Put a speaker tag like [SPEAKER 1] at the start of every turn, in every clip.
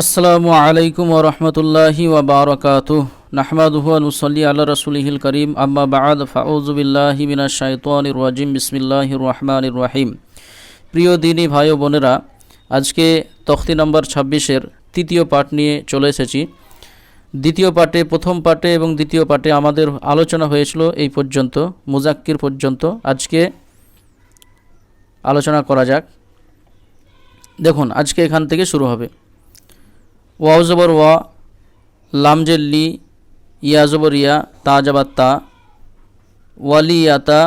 [SPEAKER 1] আসসালামু আলাইকুম ওরহমতুল্লাহি ওবরাকাতু নাহমাদুহু নুসল্লি আল্লাহ রসুলহিল করিম। আম্মা বাদ ফাউজুবিল্লাহি মিনা শাইতানির রাজিম। বিসমিল্লাহির রহমানির রহিম। প্রিয় দিনী ভাই ও বোনেরা, আজকে তখতি নম্বর ছাব্বিশের তৃতীয় পাঠ নিয়ে চলে এসেছি। দ্বিতীয় পাঠে, প্রথম পাঠে এবং দ্বিতীয় পাঠে আমাদের আলোচনা হয়েছিল এই পর্যন্ত, মুজাক্কির পর্যন্ত। আজকে আলোচনা করা যাক। দেখুন, আজকে এখান থেকে শুরু হবে। ওয়াও জবর ওয়া লামজেল্লি ইয়া জবর ইয়া, তা জাবার তা। ওয়ালিয়াতা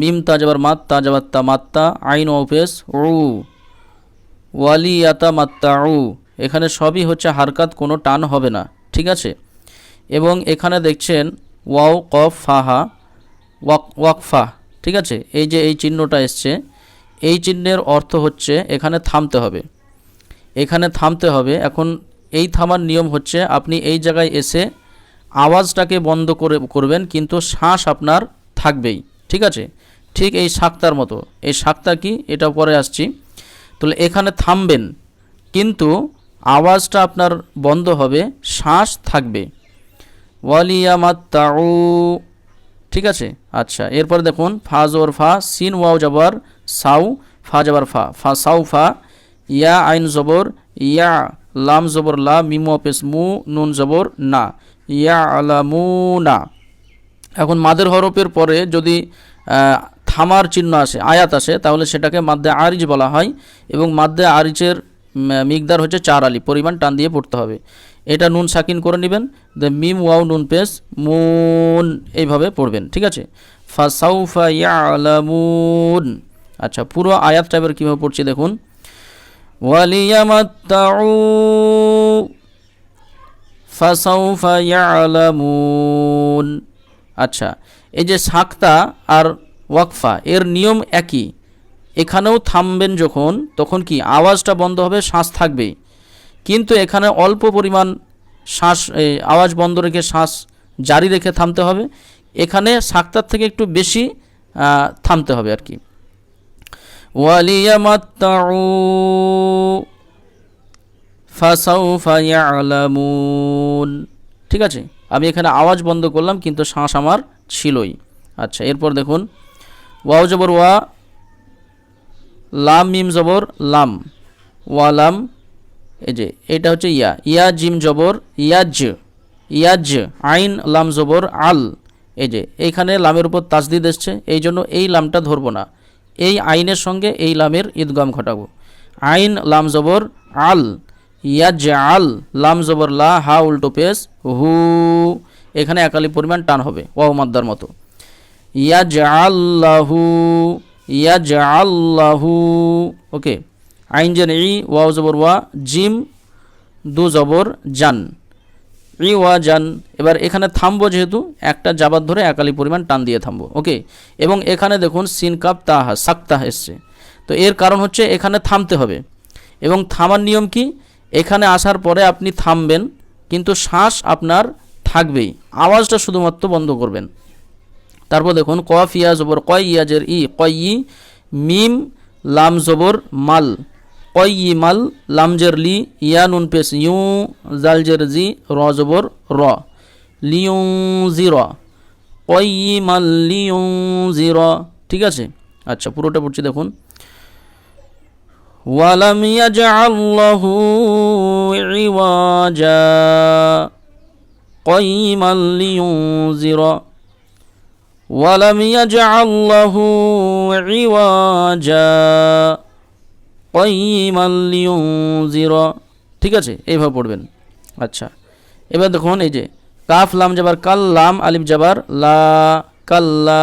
[SPEAKER 1] মিম তা জাবার মাত, তা জাবার তা মাত্তা আইন ওপেস উ। ওয়ালিয়াতা মাত্তা উ। এখানে সবই হচ্ছে হারকাত, কোনো টান হবে না, ঠিক আছে? এবং এখানে দেখছেন ওয়াও, কফ ফাহা ওয়াক ওয়াকফা ঠিক আছে? এই যে এই চিহ্নটা এসছে, এই চিহ্নের অর্থ হচ্ছে এখানে থামতে হবে। এখানে থামতে হবে, এখন এই থামার নিয়ম হচ্ছে আপনি এই জায়গায় এসে আওয়াজটাকে বন্ধ করে করবেন, কিন্তু শ্বাস আপনার থাকবেই। ঠিক আছে? ঠিক এই শাক্তার মতো। এই শাক্তা কি? এটা পরে আসছি। তাহলে এখানে থামবেন, কিন্তু আওয়াজটা আপনার বন্ধ হবে, শ্বাস থাকবে। ওয়ালিয়ামাত্তাউ। ঠিক আছে? আচ্ছা এরপর দেখুন, ফা জবর ফা, সিন, ওয়াও, জবর, সাউ, ফা, জবর, ফা। ফা, সাউ, ফা, ইয়া, আইন, জবর, ইয়া লাম জবর লা, মিম পেস মু, নুন জবর না। ইয়া আলামু না এখন মাদের হরফের পরে যদি থামার চিহ্ন আসে, আয়াত আসে, তাহলে সেটাকে মাদ্দে আরিজ বলা হয় এবং মাদ্দে আরিজের মিকদার হচ্ছে চার আলি, পরিমাণ টান দিয়ে পড়তে হবে। এটা নুন সাকিন করে নেবেন দ্য মিম, ওয়াও, নুন পেস মুন এইভাবে পড়বেন, ঠিক আছে? ফাসাউফা ইয়ালামুন। আচ্ছা পুরো আয়াত টাইপের কীভাবে পড়ছি দেখুন। وليمتعوا فسوف يعلمون আচ্ছা এই যে সাক্তা আর ওয়াকফা এর নিয়ম একই এখানেও থামবেন যখন তখন কি আওয়াজটা বন্ধ হবে শ্বাস থাকবেই কিন্তু এখানে অল্প পরিমাণ শ্বাস এই, আওয়াজ বন্ধ রেখে শ্বাস জারি রেখে থামতে হবে এখানে সাক্তার থেকে একটু বেশি আহ, থামতে হবে আর কি ওয়ালিয়ামাত্তাউ, ফাসাউফা ইয়ালামুন। ঠিক আছে? আমি এখানে আওয়াজ বন্ধ করলাম, কিন্তু শ্বাস আমার ছিলই। আচ্ছা এরপর দেখুন। ওয়াও জবর ওয়া, লাম মিম জবর লাম। ওয়ালাম এই যে, এটা হচ্ছে ইয়া। ইয়া জিম জবর ইয়াজ ইয়াজ, আইন লাম জবর আল। এই যে, এইখানে লামের উপর তাজদিদ এসছে, এই জন্য এই লামটা ধরবো না। এই আইনের সঙ্গে এই লামের ঈদগাম ঘটাবো। আইন লাম জবর আল, ইয়াজ আল, লাম জবর লা, হা, উল্টো পেস হু। এখানে একালি পরিমাণ টান হবে, ওয়াও মাদ্দার মতো। ইয়াজ আল্লাহু ইয়াজ আল্লাহু ওকে, আইন জেন ই ওয়াও জবর ওয়া, জিম, দু জবর জান। ই ওয়া জান এবার এখানে থামবো যেহেতু, একটা জাবাত ধরে একালি পরিমাণ টান দিয়ে থামবো, ওকে? এবং এখানে দেখুন, সিন কাপ তাহা সাক্তাহ এসছে। তো এর কারণ হচ্ছে এখানে থামতে হবে। এবং থামার নিয়ম কি? এখানে আসার পরে আপনি থামবেন, কিন্তু শ্বাস আপনার থাকবেই। আওয়াজটা শুধুমাত্র বন্ধ করবেন। তারপর দেখুন কফ ইয়া জবর কয় ইয়াজের ই কয় ই, মিম, লাম জবর, মাল। কয় ই মাল লামজের লি ইয়া নুন পেস ইউ জালজের জি র জবর র লিউ জি র কয় ই মাল লিউ জি র ঠিক আছে আচ্ছা পুরোটা পড়ছি দেখুন ওয়ালাম ইয়াজআল্লাহু ইওয়াজা قيما لينذر ولم يجعل له عوجا জিরো ঠিক আছে, এইভাবে পড়বেন। আচ্ছা এবার দেখুন, এই যে, কাফ, লাম, জাবার, কাল, লাম আলিম জাবার, লা কাল্লা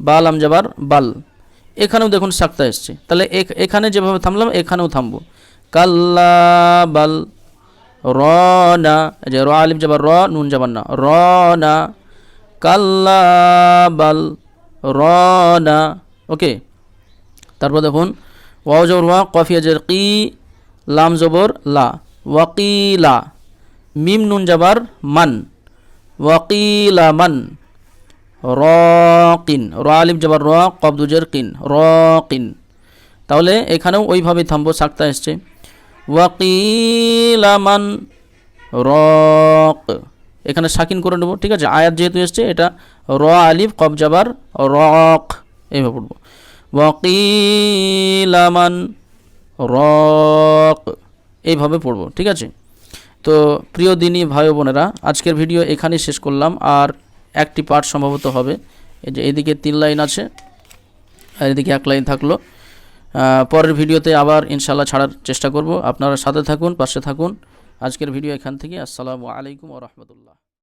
[SPEAKER 1] বা, লাম, জাবার, বাল। এখানেও দেখুন সাক্তা এসছে। তাহলে এখানে যেভাবে থামলাম, এখানেও থামবো। কাল্লা বাল, র, না যে, র আলিম যাবার র, নুন যাবার না, র, না কাল্লা বাল, র, না, ওকে। তারপর দেখুন ওয়াও জবর ওয়া কফিয়া জের কি, লাম জবর লা। ওয়াকিলা, মিম নুন যাবার মান। ওয়াকিলা মান, রকিন। র আলিফ যাবার র কবদুজের কিন। রকিন। তাহলে এখানেও ওইভাবেই থামবো সাক্তা এসছে। ওয়াকিলামান রক। এখানে সাকিন করে নেব, ঠিক আছে? আয়াত যেহেতু এসছে, এটা র আলিফ কবজাবার রক। এইভাবে পড়ব। ওয়াকিলামান রক। এইভাবে পড়ব, ঠিক আছে? তো প্রিয় দিনী ভাই বোনেরা, আজকের ভিডিও এখানেই শেষ করলাম। আর একটি পার্ট সম্ভবত হবে। এই যে এদিকে তিন লাইন আছে, আর এদিকে এক লাইন থাকল। পরের ভিডিওতে আবার ইনশাল্লাহ ছাড়ার চেষ্টা করব। আপনারা সাথে থাকুন, পাশে থাকুন। আজকের ভিডিও এখান থেকে। আসসালামু আলাইকুম ও রহমতুল্লাহ।